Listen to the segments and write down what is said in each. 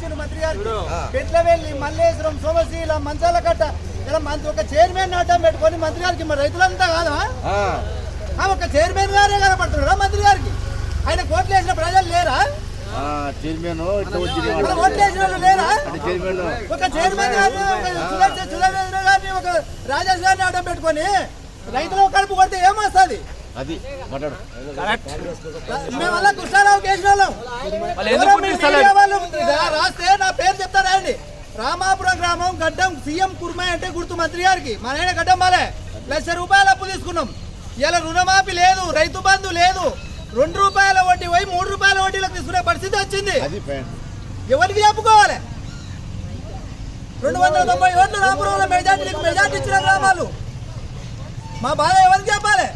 ఇచ్చిండు మంత్రి గారు. పెట్లవెల్లి మల్లేశ్వరం సోమశీల మంచాల కట్ట ఇలా మంత్రి ఒక చైర్మన్ అడ్డం పెట్టుకొని మంత్రి గారికి మరి రైతులంతా కాదా? ఆ, ఆ ఒక చైర్మన్ గారే కనపడుతున్నారా మంత్రి గారికి. ఆయన కోట్లు వేసిన ప్రజలు లేరా? ఆ, చైర్మన్ ఒక చైర్మన్ గారిని ఒక రాజేష్ గారిని పెట్టుకొని రైతులు కడుపు కొడితే ఏమొస్తుంది? అది మాట్లాడు. రాస్తే నా పేరు చెప్తారా అండి రామాపురం గ్రామం గడ్డం సీఎం కుర్మయ్య అంటే గుర్తు మంత్రి గారికి. మా నాయన గడ్డం మాలే లక్ష రూపాయలు అప్పు తీసుకున్నాం. ఇలా రుణమాఫీ లేదు రైతు బంధు లేదు. రెండు రూపాయల వడ్డీ పోయి మూడు రూపాయల వడ్డీలకు తీసుకునే పరిస్థితి వచ్చింది. ఎవరికి చెప్పుకోవాలి? రెండు వందల తొంభై ఓట్లు రామపురంలో మెజార్టీ మెజార్టీ ఇచ్చిన గ్రామాలు. మా బాధ ఎవరికి చెప్పాలి?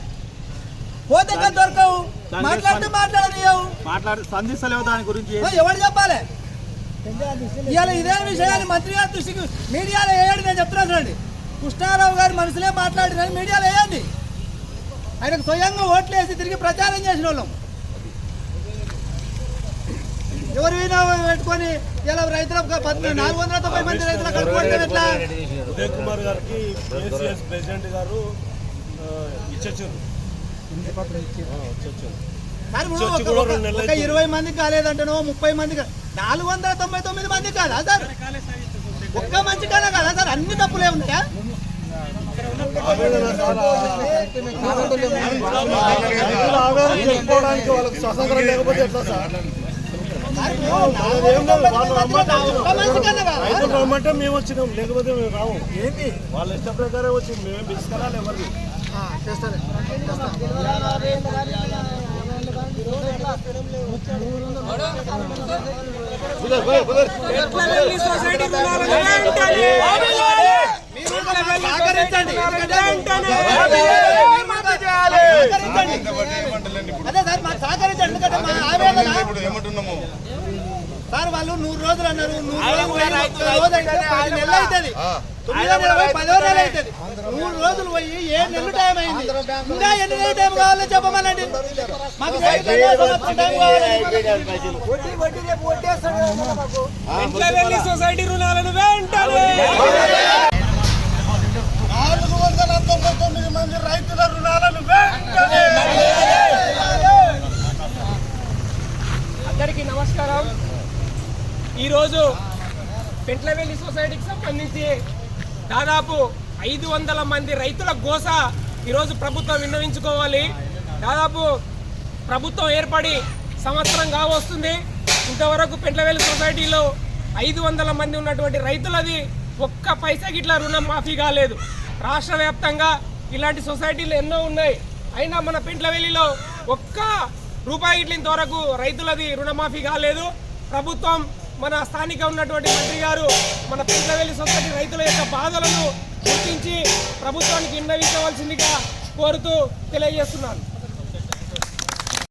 పోతే దొరకవు. మాట్లాడితే మాట్లాడనియవు. మాట్లాడి స్పందిస్తలేవు దాని గురించి. ఎవరు చెప్పాలి? ఇవాళ ఇదే విషయాన్ని మంత్రి గారి దృష్టికి మీడియాలో వేయండి నేను చెప్తున్నాను చూడండి. కృష్ణారావు గారి మనసులే మాట్లాడినని మీడియాలో వేయండి. ఆయనకు స్వయంగా ఓట్లు వేసి తిరిగి ప్రచారం చేసిన వాళ్ళం ఎవరు వినా పెట్టుకొని ఇలా రైతులకు పద్నాలుగు నాలుగు వందల తొంభై మంది రైతులు కొట్టడం ఎట్లా? ఉదయ్ కుమార్ గారికి ప్రెసిడెంట్ గారు ఆ, ఒక-. ఇరవై మందికి కాలేదంటేనో ముప్పై మంది నాలుగు వందల తొంభై తొమ్మిది మంది కాదా సార్ ఒక్క మంచి కాదా కదా సార్ అన్ని తప్పులే చెప్పుకోవడానికి వాళ్ళకి స్వతంత్రం లేకపోతే ఎట్లా సార్ వాళ్ళు రమ్మంటే? రైతులు మేము వచ్చినాం లేకపోతే మేము రాము ఏంటి వాళ్ళ ఇష్ట ప్రకారం వచ్చి మేమేం పిలుచుకురాలి ఎవరిని మా ఆవేదన ఏమంటున్నాము సార్ వాళ్ళు నూరు రోజులు అన్నారు. నూరు రోజులు పది నెలలు అవుతుంది తొమ్మిదో నెల పోయి పదో నెల అవుతుంది. నూరు రోజులు పోయి ఏడు నెలలు టైం అయింది? ఇంకా ఎన్ని నెలలు టైం కావాలో చెప్పమనండి. మాకు టైం సొసైటీ రుణాలను వెంటనే నాలుగు వందల తొంభై తొమ్మిది మంది రైతుల రుణాలను వెంటనే. అందరికీ నమస్కారం. ఈరోజు పెంట్లవెల్లి సొసైటీకి సంబంధించి దాదాపు ఐదు వందల మంది రైతుల గోస ఈరోజు ప్రభుత్వం విన్నవించుకోవాలి. దాదాపు ప్రభుత్వం ఏర్పడి సంవత్సరం కావస్తుంది. ఇంతవరకు పెంట్లవెల్లి సొసైటీలో ఐదు వందల మంది ఉన్నటువంటి రైతులది ఒక్క పైసా గిట్ల రుణం మాఫీ కాలేదు. రాష్ట్ర వ్యాప్తంగా ఇలాంటి సొసైటీలు ఎన్నో ఉన్నాయి. అయినా మన పెంట్లవెల్లిలో ఒక్క రూపాయి ఇట్లంత వరకు రైతులది రుణమాఫీ కాలేదు. ప్రభుత్వం మన స్థానిక ఉన్నటువంటి మంత్రి గారు మన పెద్దవెల్లి సొసైటీ రైతుల యొక్క బాధలను గుర్తించి ప్రభుత్వానికి విన్నవించవలసిందిగా కోరుతూ తెలియజేస్తున్నాను.